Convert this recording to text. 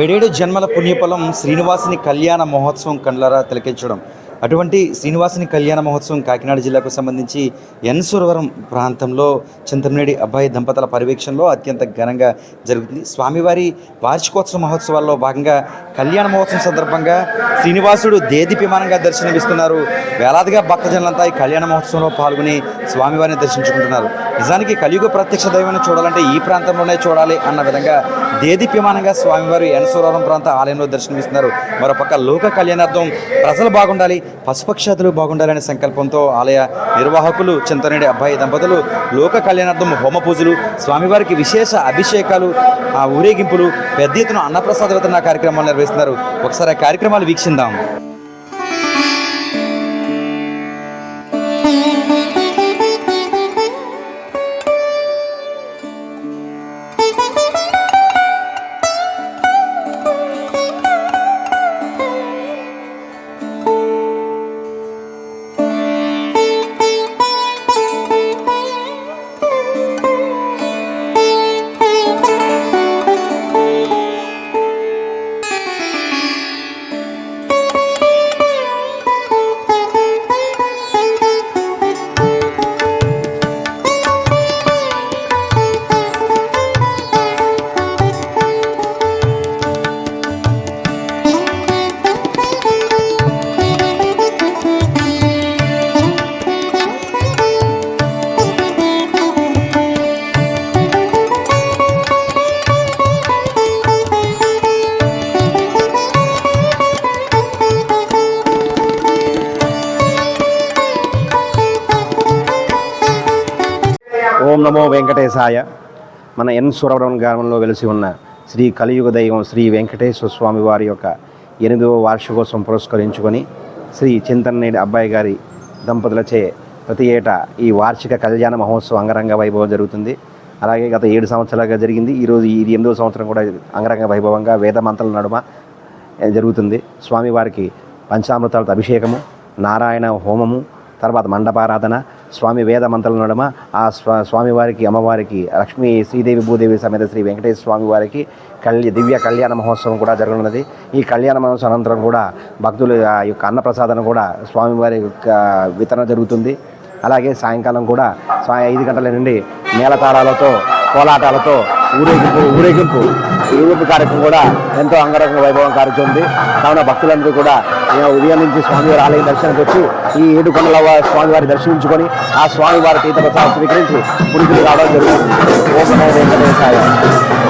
ఏడేడు జన్మల పుణ్యఫలం శ్రీనివాసుని కళ్యాణ మహోత్సవం కండ్లారా తిలకించడం. అటువంటి శ్రీనివాసుని కళ్యాణ మహోత్సవం కాకినాడ జిల్లాకు సంబంధించి ఎన్ సురవరం ప్రాంతంలో చంద్రమనేడి అబ్బాయి దంపతుల పర్యవేక్షణలో అత్యంత ఘనంగా జరుగుతుంది. స్వామివారి వార్షికోత్సవ మహోత్సవాల్లో భాగంగా కళ్యాణ మహోత్సవం సందర్భంగా శ్రీనివాసుడు దేదీప్యమానంగా దర్శనమిస్తున్నారు. వేలాదిగా భక్తజనులంతా ఈ కళ్యాణ మహోత్సవంలో పాల్గొని స్వామివారిని దర్శించుకుంటున్నారు. నిజానికి కలియుగ ప్రత్యక్ష దైవాన్ని చూడాలంటే ఈ ప్రాంతంలోనే చూడాలి అన్న విధంగా దేదీప్యమానంగా స్వామివారు ఎనసూరవరం ప్రాంత ఆలయంలో దర్శనమిస్తున్నారు. మరోపక్క లోక కళ్యాణార్థం ప్రజలు బాగుండాలి పశుపక్షాదులు బాగుండాలనే సంకల్పంతో ఆలయ నిర్వాహకులు చింతనేడి అబ్బాయి దంపతులు లోక కళ్యాణార్థం హోమ పూజలు స్వామివారికి విశేష అభిషేకాలు ఆ ఊరేగింపులు పెద్ద ఎత్తున అన్నప్రసాద వితరణ కార్యక్రమాలు నిర్వహిస్తున్నారు. ఒకసారి ఆ కార్యక్రమాలు వీక్షిందాం. ఓం నమో వెంకటేశాయ. మన ఎన్ సురవరం గ్రామంలో వెలిసి ఉన్న శ్రీ కలియుగ దైవం శ్రీ వెంకటేశ్వర స్వామి వారి యొక్క ఎనిమిదవ వార్షికోత్సవం పురస్కరించుకొని శ్రీ చింతనేని అబ్బాయి గారి దంపతులచే ప్రతి ఏటా ఈ వార్షిక కళ్యాణ మహోత్సవం అంగరంగ వైభవం జరుగుతుంది. అలాగే గత ఏడు సంవత్సరాలుగా జరిగింది. ఈరోజు ఇది ఎనిమిదవ సంవత్సరం కూడా అంగరంగ వైభవంగా వేద నడుమ జరుగుతుంది. స్వామివారికి పంచామృతాలతో అభిషేకము నారాయణ హోమము తర్వాత మండపారాధన స్వామి వేద మంత్రాల నడమ ఆ స్వా స్వామివారికి అమ్మవారికి లక్ష్మీ శ్రీదేవి భూదేవి సమేత శ్రీ వెంకటేశ్వర స్వామి వారికి కళ్య దివ్య కళ్యాణ మహోత్సవం కూడా జరగనున్నది. ఈ కళ్యాణ మహోత్సవం అనంతరం కూడా భక్తులు ఆ యొక్క అన్నప్రసాదన కూడా స్వామివారి యొక్క వితరణ జరుగుతుంది. అలాగే సాయంకాలం కూడా స్వా ఐదు గంటల నుండి మేళతాళాలతో కోలాటాలతో ఊరేగింపు ఊరేగింపు. ఊరేగింపు కార్యక్రమం కూడా ఎంతో అంగరంగ వైభవం కారుతుంది కావున భక్తులందరూ కూడా ఉదయం నుంచి స్వామివారి ఆలయం దర్శనానికి వచ్చి ఈ ఏడు కొండల స్వామివారి దర్శించుకొని ఆ స్వామివారి తీర్థ ప్రసాదం స్వీకరించి పురుగులు రావడం జరుగుతుంది. ఓపెన్